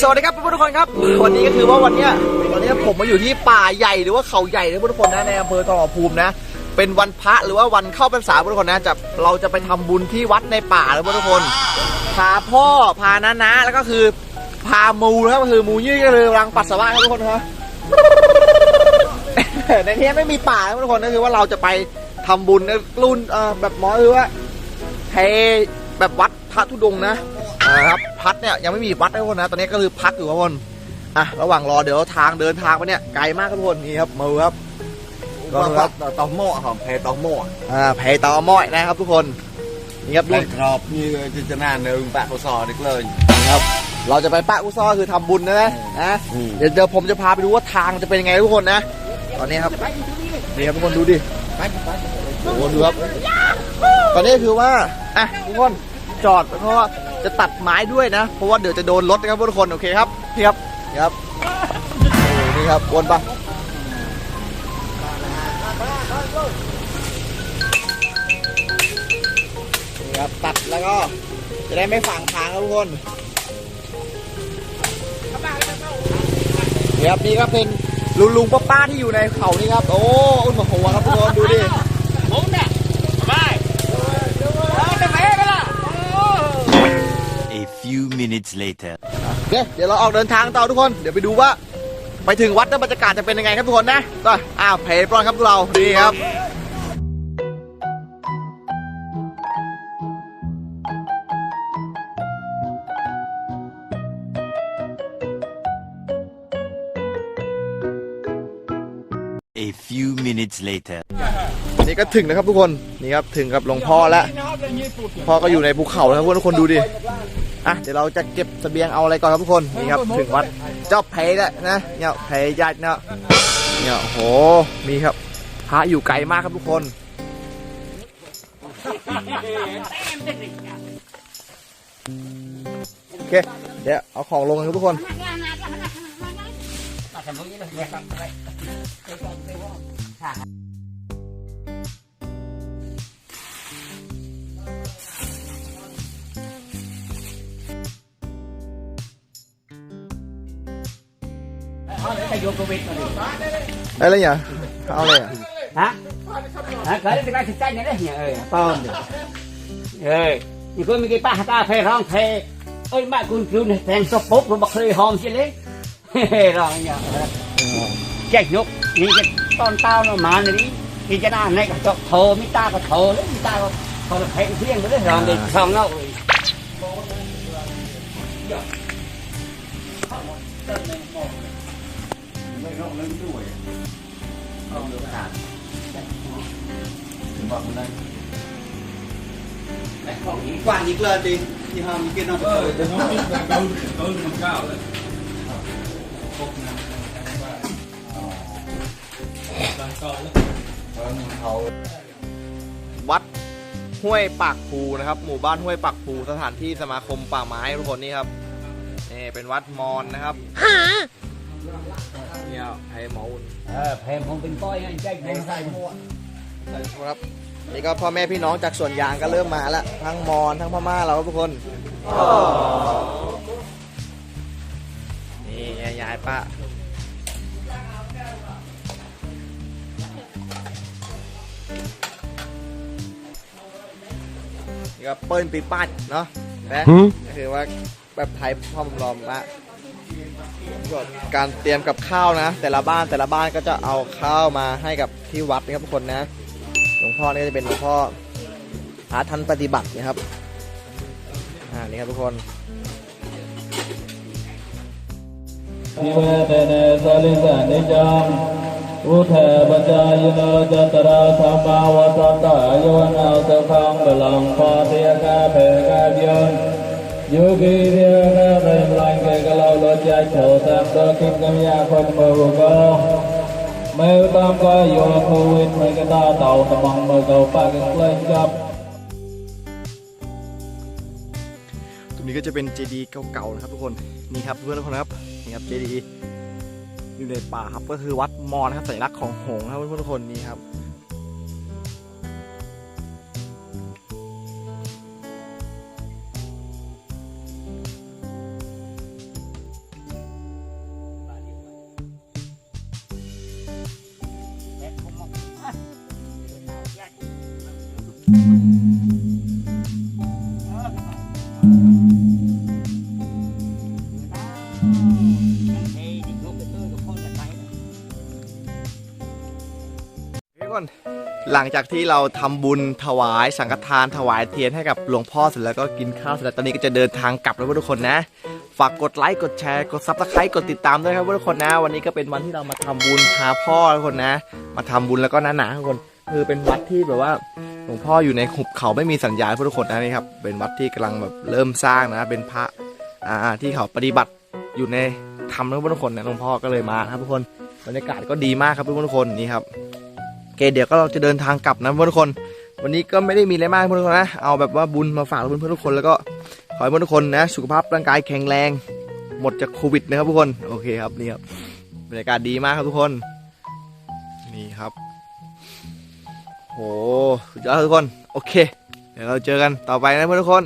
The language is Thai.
สวัสดีครับทุกคนครับ วันนี้ก็คือว่าวันเนี้ยวันนี้ผมมาอยู่ที่ป่าใหญ่หรือว่าเขาใหญ่นะทุกคนนะในอำเภอทองภูมินะ เป็นวันพระหรือว่าวันเข้าพรรษาทุกคนนะจะเราจะไปทำบุญที่วัดในป่านะทุกคนพาพ่อพาน้านะแล้วก็คือพามูนะครับก็คือมูยี่ก็คือกำลังปัสสาวะครับทุกคนครับในที่ไม่มีป่านะทุกคนก็คือว่าเราจะไปทำบุญนรุ่นแบบหมอคือว่าเทแบบวัดพระธุดงนะ อ่าครับพัดเนี่ยยังไม่มีวัดนะทุกคนนะ ตอนนี้ก็คือพักอยู่ครับทุกคนอะระหว่างรอเดี๋ยวทางเดินทางไปเนี่ยไกลมากครับทุกคนนี่ครับมือครับ ก็ครับตอหม้อครับแพตอหม้ออ่าแพตอม้อยนะครับทุกคนนี่ครับแพรุ่นกรอบนี่จินตนาเนืองปะเขาซอเด็กเลย ครับเราจะไปปะกุซอคือทำบุญนะนะนะอืม เดี๋ยวเดี๋ยวผมจะพาไปดูว่าทางจะเป็นยังไงทุกคนนะ ตอนนี้ครับนี่ครับทุกคนดูดิโอ้โหดูครับตอนนี้คือว่าอะทุกคนจอดเพราะว่า จะตัดไม้ด้วยนะ เพราะว่าเดี๋ยวจะโดนรถนะครับทุกคนโอเคครับพี่ครับนี่ครับโอ้นี่ครับวนปะนี่ครับตัดแล้วก็จะได้ไม่ฝังทางครับทุกคนนี่ครับนี่ก็เป็นลุงลุงป้าป้าที่อยู่ในเขานี่ครับ โอ้อุ่นหัวครับทุกคนดูดิ A few minutes later. โอเคเดี๋ยวเราออกเดินทางต่อทุกคน เดี๋ยวไปดูว่า ไปถึงวัดแล้วบรรยากาศจะเป็นยังไงครับทุกคนนะก็อ้าวเพลย์ปลอนครับพวกเราดีครับ A few minutes later. นี่ก็ถึงนะครับทุกคน นี่ครับถึงกับหลวงพ่อแล้วพ่อก็อยู่ในภูเขานะครับทุกคนดูดิ อะเดี๋ยวเราจะเก็บเสบียงเอาอะไรก่อนครับทุกคนนี่ครับถึงวัดเจ้าเพลแล้วนะเนี่ยเพลญาติเนาะเนี่ยโอ้โหมีครับพระอยู่ไกลมากครับทุกคนโอเคเดี๋ยวเอาของลงกันครับทุกคนอะ Đây lên nhờ. Tao lên à? Hả? Hả? Cái này thực chất này đấy. Nhờ ơi Tao Ơi Nhưng có mấy cái bà ta phải rong thề Ơi mẹ con cứu này thèm sốt bốp rồi bật hơi hòm chứ lấy. Rồi nhờ Chạy nhúc Nhìn cái con tao nó mà này đi. Thì cái nào này có thờ Mấy ta có thờ đấy Mấy ta có thờ là thèm riêng đấy. Rồi để thờ à. ngậu Hãy subscribe cho kênh Ghiền Mì Gõ Để không bỏ lỡ những video hấp dẫn nó Quả nhịp lên đi Thì hòm kia nó phải วัดห้วยปากภูนะครับ หมู่บ้านห้วยปากภูสถานที่สมาคมป่าไม้ทุกคนนี่ครับนี่เป็นวัดมอญนะครับ เนี่ยไอ้หมออุ่น ờ phê không bình coi anh chạy không sai ครับนี่ก็พ่อแม่พี่น้องจากส่วนยางก็เริ่มมาแล้วทั้งมอญทั้งพม่าเราครับทุกคนนี่ยายป้านี่ก็เปิ้ลปีป้าดเนาะนะก็คือว่าแบบไทยพ่อมรอมละส่วน การเตรียมกับข้าวนะ แต่ละบ้านแต่ละบ้านก็จะเอาข้าวมาให้กับที่วัดนะครับทุกคนนะ หลวงพ่อนี่ก็จะเป็นหลวงพ่อพระท่านปฏิบัตินะครับอ่านี่ครับทุกคนนิเวเตเนสลิสานิจังอุเทปจายโนจัตราสัมมาวัฏตาโยนาสขังบลังปาเตียกาเพกาเดียน โยกีเดียกาเรมลังเกกลาวโลจายโฉตัมตะคิมกัมยาคนมือโกเมื่อตามกายโยโควิดไม่กตาเต่าตะมังมือเกาปากเล่นกับตรงนี้ก็จะเป็นเจดีย์เก่าๆนะครับทุกคนนี่ครับเพื่อนทุกคนครับนี่ครับเจดีย์อยู่ในป่าครับก็คือวัดมอญนะครับสัญลักษณ์ของหงส์ครับเพื่อนๆทุกคนนี่ครับ หลังจากที่เราทำบุญถวายสังฆทานถวายเทียนให้กับหลวงพ่อเสร็จแล้วก็กินข้าวเสร็จแล้วตอนนี้ก็จะเดินทางกลับแล้วทุกคนนะ ฝากกดไลค์กดแชร์กดซับสไครต์กดติดตามด้วยครับทุกคนนะ วันนี้ก็เป็นวันที่เรามาทำบุญพาพ่อทุกคนนะ มาทำบุญแล้วก็หนาทุกคนคือเป็นวัดที่แบบว่าหลวงพ่ออยู่ในหุบเขาไม่มีสัญญาณทุกคนนะนี่ครับเป็นวัดที่กำลังแบบเริ่มสร้างนะเป็นพระอ่าที่เขาปฏิบัติอยู่ในธรรมทุกคนนะหลวงพ่อก็เลยมาครับทุกคนบรรยากาศก็ดีมากครับทุกคนนี่ครับ เคเดี๋ยวก็เราจะเดินทางกลับนะเพื่อนทุกคน วันนี้ก็ไม่ได้มีอะไรมากเพื่อนทุกคนนะ เอาแบบว่าบุญมาฝากเพื่อนๆทุกคนแล้วก็ขอให้เพื่อนทุกคนนะ สุขภาพร่างกายแข็งแรง หมดจากโควิดนะครับทุกคน โอเคครับนี่ครับบรรยากาศดีมากครับทุกคน นี่ครับ โหสุดยอดทุกคน โอเค เดี๋ยวเราเจอกันต่อไปนะเพื่อนทุกคน